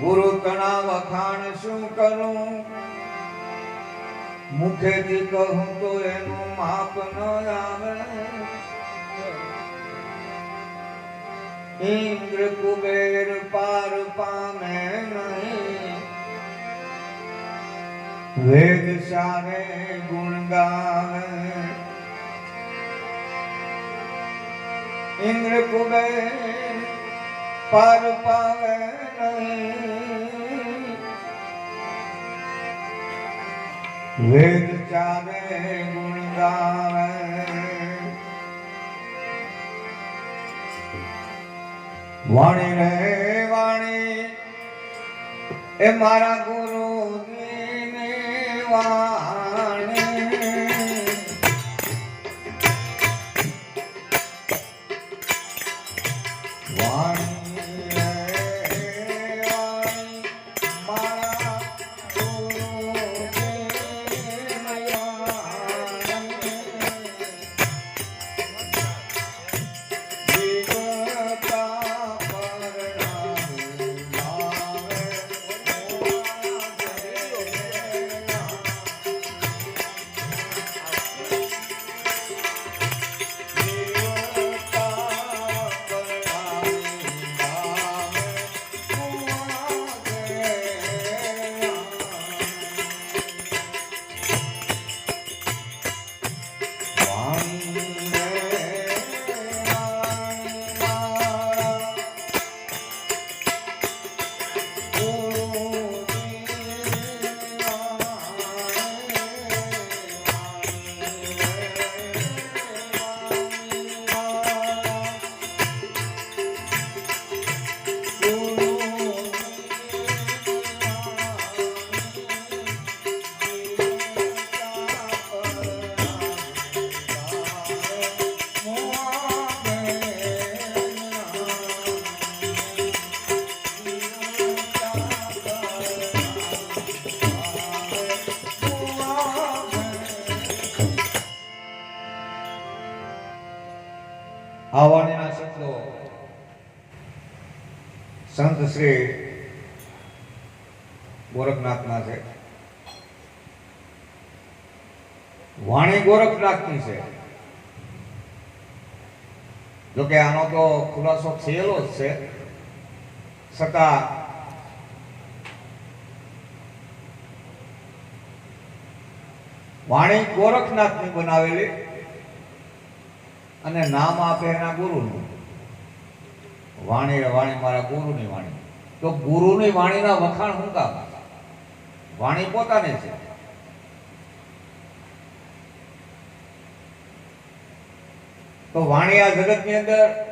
ગુરુ તણા વખાણ શું કરું? મુખેથી કહું તો એનું માપ ન આવે. ઇન્દ્ર કુબેર પાર પામે નહીં. વેદ સારે ગુણ ગાવે. ઇન્દ્ર કુબેર પાર પાવે નહીં વેદ ચારે ગુણ ગાવે. વાણી રે વાણી એ મારા ગુરુ વાણી. સંત શ્રી ગોરખનાથના છે. વાણી ગોરખનાથની છે. જોકે આનો તો ખુલાસો થયેલો જ છે. છતાં વાણી ગોરખનાથની બનાવેલી અને નામ આપે એના ગુરુનું. વાણી વાણી મારા ગુરુની વાણી. તો ગુરુની વાણીના વખાણ શું કામ? વાણી પોતાને છે. તો વાણી આ જગતની અંદર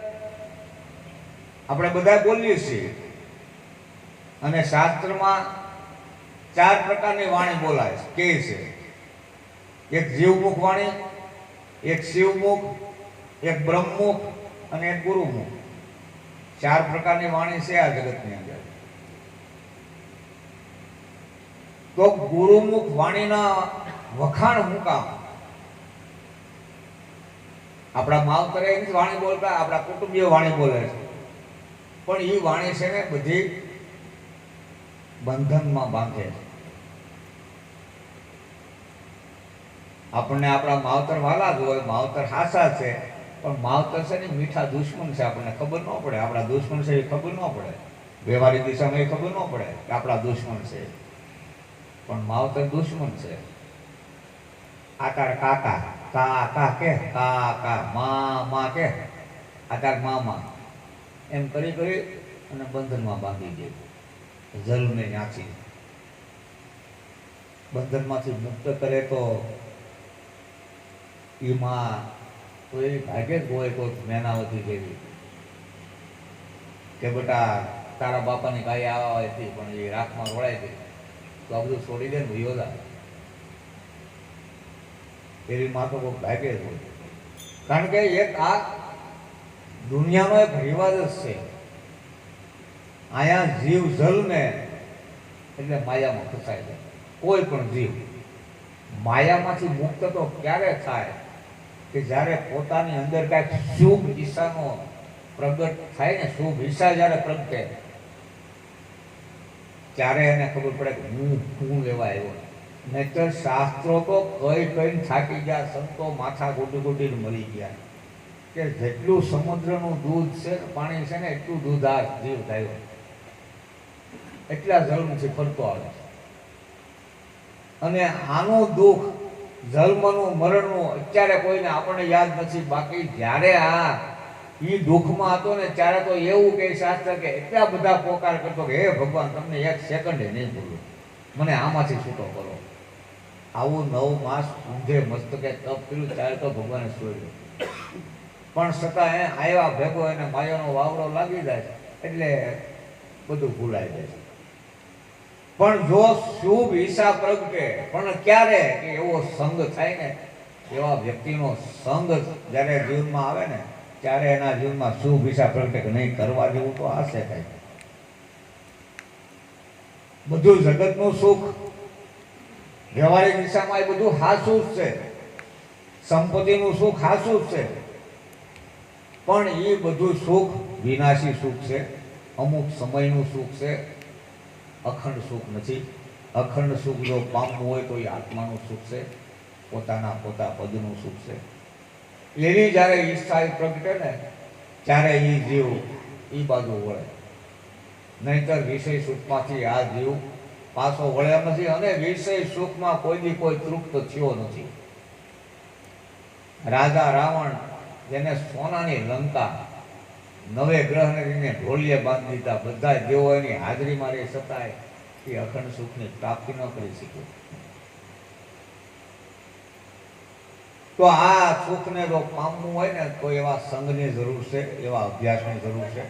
આપણે બધા બોલીએ છીએ. અને શાસ્ત્રમાં ચાર પ્રકારની વાણી બોલાય છે. કે છે? એક જીવમુખ વાણી, એક શિવમુખ, એક બ્રહ્મમુખ અને એક ગુરુમુખ. ચાર પ્રકારની વાણી છે આ જગતની અંદર. તો ગુરુમુખ વાણીના વખાણ હું કામ? આપણા માવતરે જ વાણી બોલતા, આપણા કુટુંબીય વાણી બોલે છે. પણ એ વાણી છે ને બધી બંધનમાં બાંધે છે. આપણને આપણા માવતર વાલા જ હોય, માવતર હાસા છે. પણ માવતર છે ને મીઠા દુશ્મન છે આપણને ખબર ન પડે. આપણા દુશ્મન છે એ ખબર ન પડે. વ્યવહારિક દિશામાં એ ખબર ન પડે કે આપણા દુશ્મન છે પણ માવતર દુશ્મન છે. આકાર કાકા કાકા કે કાકા મા મા કે. આકાર મામા એમ કરી કરી અને બંધનમાં બાંધી દે જરૂરને નાખી બંધનમાંથી મુક્ત કરે તો એમાં તો એ ભાગે જ હોય કોઈ મેનાવતી જેવી. કે બેટા, તારા બાપાની ગાય આવા હતી પણ એ રાખમાં રોળાય છે. તો આ બધું છોડી દે ને એવી માં તો કોઈ ભાગે જ હોય. કારણ કે એક આ દુનિયાનો એક રિવાજ જ છે. અહીંયા જીવ જલમે એટલે માયામાં ફસાય છે. કોઈ પણ જીવ. માયામાંથી મુક્ત તો ક્યારે થાય? કે જ્યારે પોતાની અંદર કાંઈક શુભ ઈચ્છાનો પ્રગટ થાય ને, શુભ ઈચ્છા જ્યારે પ્રગટે ત્યારે એને ખબર પડે કે હું શું લેવા આવ્યો. નહીતર શાસ્ત્રો તો કઈ કઈ થાકી ગયા, સંતો માથા ગોટી ગોટીને મરી ગયા. કે જેટલું સમુદ્રનું દૂધ છે પાણી છે ને, એટલું દૂધ આ જીવ થયો. એટલા જળમાંથી ફરતો આવે છે. અને આનો દુઃખ જન્મનું, મરણનું અત્યારે કોઈને આપણને યાદ નથી. બાકી જ્યારે આ એ દુઃખમાં હતો ને, ત્યારે તો એવું કે શાસ્ત્ર કે એટલા બધા પોકાર કરતો કે, હે ભગવાન, તમને એક સેકન્ડે નહીં ભૂલું. મને આમાંથી છૂટો કરો. આવું નવ માસ ઊંધે મસ્તકે તપ કર્યું, ત્યારે તો ભગવાને છોડ્યું પણ છતાં એ આવ્યા ભેગો એને માયાનો વાવડો લાગી જાય, એટલે બધું ભૂલાઈ જાય. છે પણ જો શુભ ઈશા પ્રગટે, પણ ક્યારે કે એવો સંગ થાય ને, એવા વ્યક્તિનો સંગ જ્યારે જીવનમાં આવે ને, ત્યારે એના જીવનમાં શુભ ઈશા પ્રગટે કે નહીં કરવા જેવું તો હશે કઈ. બધું જગતનું સુખ, વ્યવહારિક દિશામાં એ બધું હાસું જ છે. સંપત્તિનું સુખ હાસું જ છે. પણ એ બધું સુખ વિનાશી સુખ છે. અમુક સમયનું સુખ છે. અખંડ સુખ નથી. અખંડ સુખ જો પામવું હોય તો એ આત્માનું સુખ છે. પોતાના પોતા પદનું સુખ છે. એની જ્યારે ઈચ્છા એ પ્રગટે ને, ત્યારે એ જીવ એ બાજુ વળે. નહીતર વિષય સુખમાંથી આ જીવ પાછો વળ્યા નથી અને વિષય સુખમાં કોઈ દી કોઈ તૃપ્ત થયો નથી. રાજા રાવણ જેને સોનાની લંકા નવે ગ્રહને લઈને ઢોલિયા બાંધી દીધા. બધા દેવો એની હાજરીમાં રહી છતાંય એ અખંડ સુખની પ્રાપ્તિ ન કરી શક્યો તો આ સુખને જો પામવું હોય ને, તો એવા સંઘની જરૂર છે, એવા અભ્યાસની જરૂર છે.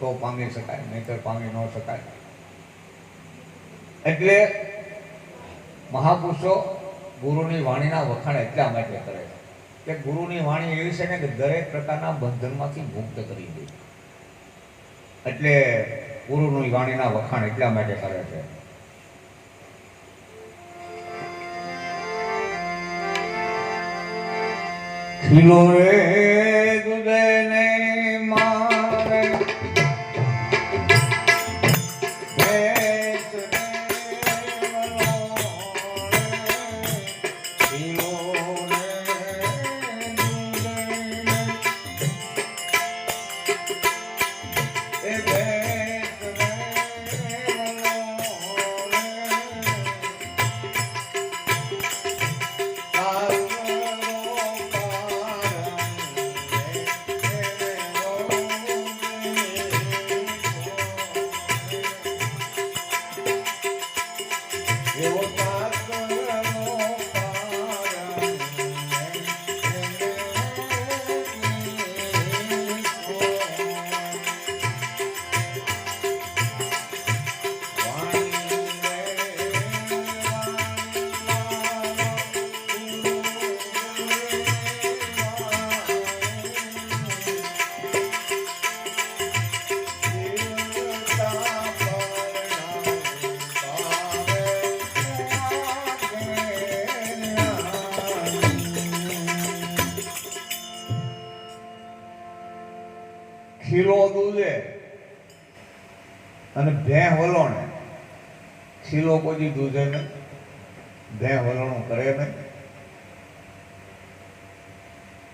તો પામી શકાય, નહીતર પામી ન શકાય. એટલે મહાપુરુષો ગુરુની વાણીના વખાણ એટલા માટે કરે છે. કે ગુરુની વાણી એવી છે ને કે દરેક પ્રકારના બંધનમાંથી મુક્ત કરી દે. એટલે ગુરુની વાણીના વખાણ એટલા માટે કરે છે. ખીલો રે અને ભે વલોણે. શીલો કોઈ દૂધે નહીં ભે વલણું કરે નહીં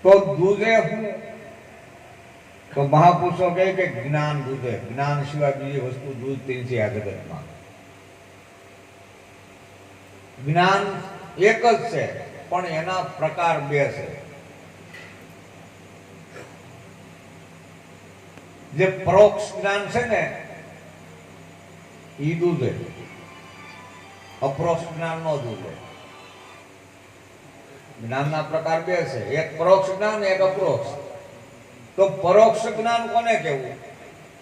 તો દૂધે હું તો મહાપુરુષો કહે કે જ્ઞાન દૂધે જ્ઞાન સિવાય બીજી વસ્તુ દૂધ તેનથી આગળમાં જ્ઞાન એક જ છે, પણ એના પ્રકાર બે છે. જે પરોક્ષ જ્ઞાન છે ને ઈ દૂધે. અપરોક્ષ જ્ઞાન નો દૂધે. જ્ઞાનના પ્રકાર બે છે. એક પરોક્ષ જ્ઞાન, એક અપરોક્ષ તો પરોક્ષ જ્ઞાન કોને કહેવું?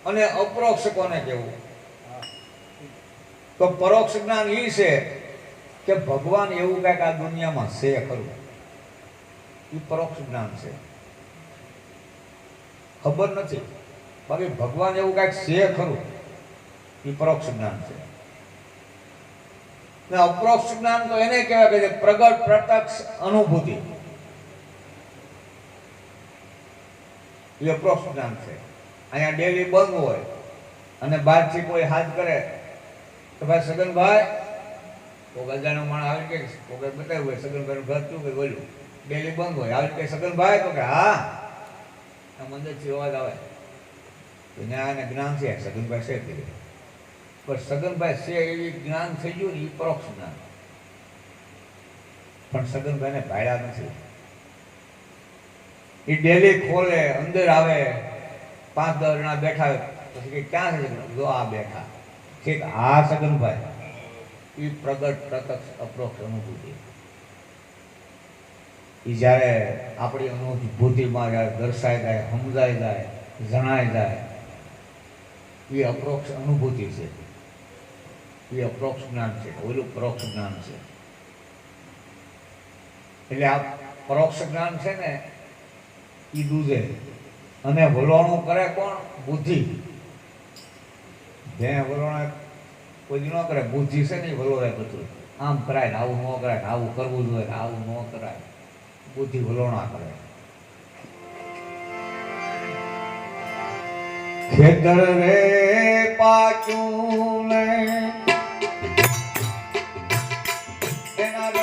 અને અપરોક્ષ કોને કહેવું? તો પરોક્ષ જ્ઞાન ઈ છે કે ભગવાન એવું કાંઈક આ દુનિયામાં છે ખરું. એ પરોક્ષ જ્ઞાન છે. ખબર નથી. બાકી ભગવાન એવું કાંઈક છે ખરું. એ પરોક્ષ જ્ઞાન છે. અપરોક્ષ જ્ઞાન તો એને કહેવાય કે પ્રગટ, પ્રત્યક્ષ અનુભૂતિ. એ અપરોક્ષ જ્ઞાન છે. અહીંયા ડેલી બંધ હોય અને બહારથી કોઈ હાથ કરે તો ભાઈ સગનભાઈ અજાણ્યો માણસ આવી કે કોકે બતાવ્યું હોય, સગનભાઈનું ઘર શું કે બોલ્યું. ડેલી બંધ હોય. આવી કે સગનભાઈ તો કે હા, આ મંદિરથી અવાજ આવે. જ્ઞાન અને જ્ઞાન છે. સગનભાઈ છે પણ સગનભાઈ છે એવી જ્ઞાન થઈ ગયું ને એ પરોક્ષ જ્ઞાન. પણ સગનભાઈને ભાડ્યા નથી. એ ડેલી ખોલે, અંદર આવે, પાંચ જણા બેઠા પછી ક્યાં છે જો આ બેઠા. ઠીક આ સગનભાઈ. એ પ્રગટ, પ્રત્યક્ષ, અપ્રોક્ષ અનુભૂતિ. એ જ્યારે આપણી અનુભૂતિમાં જ્યારે દર્શાઈ જાય, સમજાય જાય, જણાય જાય એ અપ્રોક્ષ અનુભૂતિ છે. એ અપ્રોક્ષ જ્ઞાન છે ઓલું પરોક્ષ જ્ઞાન છે એટલે આ પરોક્ષ જ્ઞાન છે ને એ દૂધે અને વલોણું કરે કોણ બુદ્ધિ જે વલોણ કોઈ ન કરે બુદ્ધિ છે ને એ વલોડે બધું આમ કરાય ને આવું ન કરાય ને આવું કરવું જોઈએ ને આવું ન કરાય બુદ્ધિ વલોણા કરે ખેતર રે પાચું ને એના રખે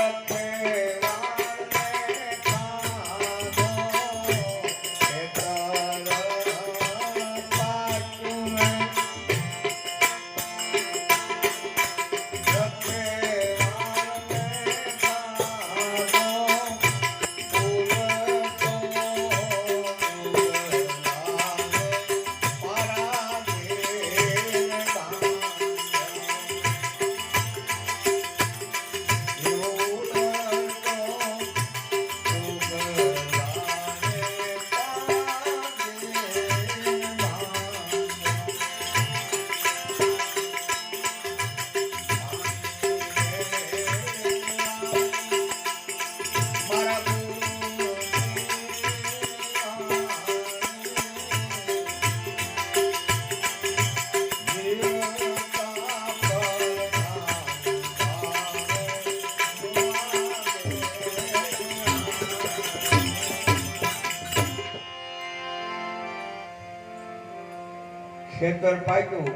ખેતર પાક્યું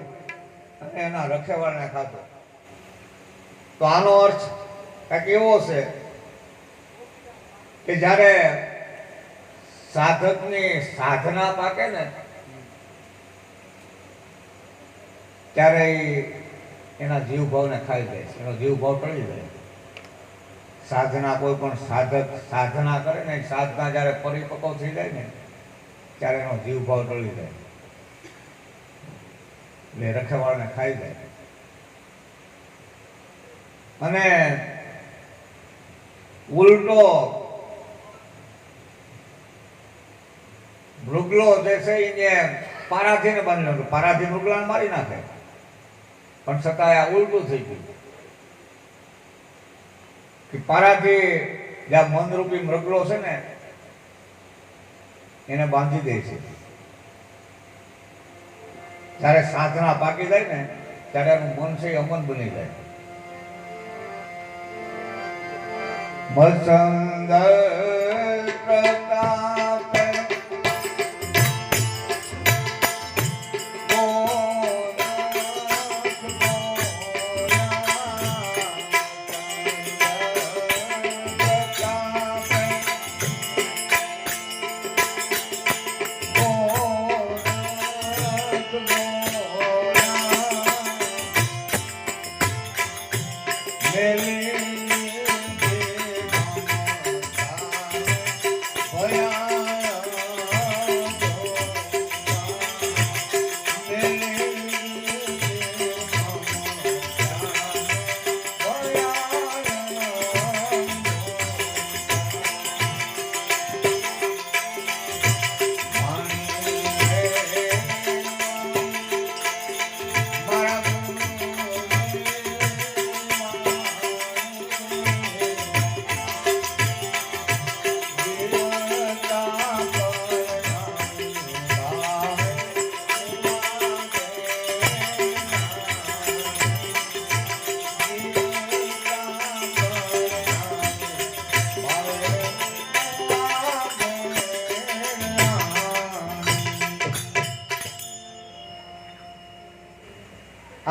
અને એના રખેવાળને ખાધો. તો આનો અર્થ કંઈક એવો છે કે જ્યારે સાધકની સાધના પાકે ને, ત્યારે એના જીવભાવને ખાઈ જાય છે. એનો જીવભાવ ટળી જાય. સાધના કોઈ પણ સાધક સાધના કરે ને સાધના જ્યારે પરિપક્વ થઈ જાય ને, ત્યારે એનો જીવભાવ ટળી જાય. એટલે રખેવાળને ખાઈ જાય અને ઉલટો મૃગલો જે છે એને પારાથીને બાંધી નાખ્યો. પારાથી મૃગલાને મારી નાખે. પણ છતાંય આ ઉલટું થઈ ગયું. કે પારાથી જે આ મનરૂપી મૃગલો છે ને, એને બાંધી દે છે. જ્યારે સાધના પાકી જાય ને ત્યારે એનું મન છે અમન બની જાય. મસંદ પ્રતાપે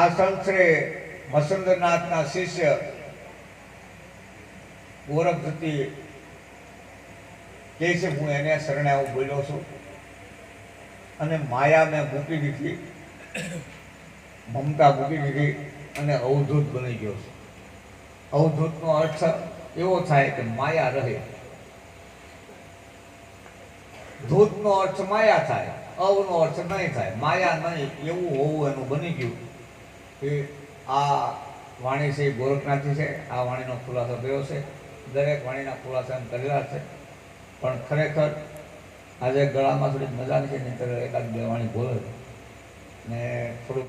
આ સંત શ્રી શિષ્ય શિષ્ય ગોરખપતિ કહે છે, હું એને શરણે આવું બોલ્યો છું. અને માયા મેં મૂકી દીધી, મમતા મૂકી દીધી અને અવધૂત બની ગયો છું. અવધૂતનો અર્થ એવો થાય કે માયા રહે. ધૂતનો અર્થ માયા થાય, અવનો અર્થ નહીં થાય. માયા નહીં, એવું હોવું એનું બની ગયું. એ આ વાણી છે એ ગોરખનાથની છે, આ વાણીનો ખુલાસો થયો છે. દરેક વાણીના ખુલાસા કરેલા છે. પણ ખરેખર આજે ગળામાં થોડી મજા નથી નહીં એકાદ બે વાણી બોલે ને થોડુંક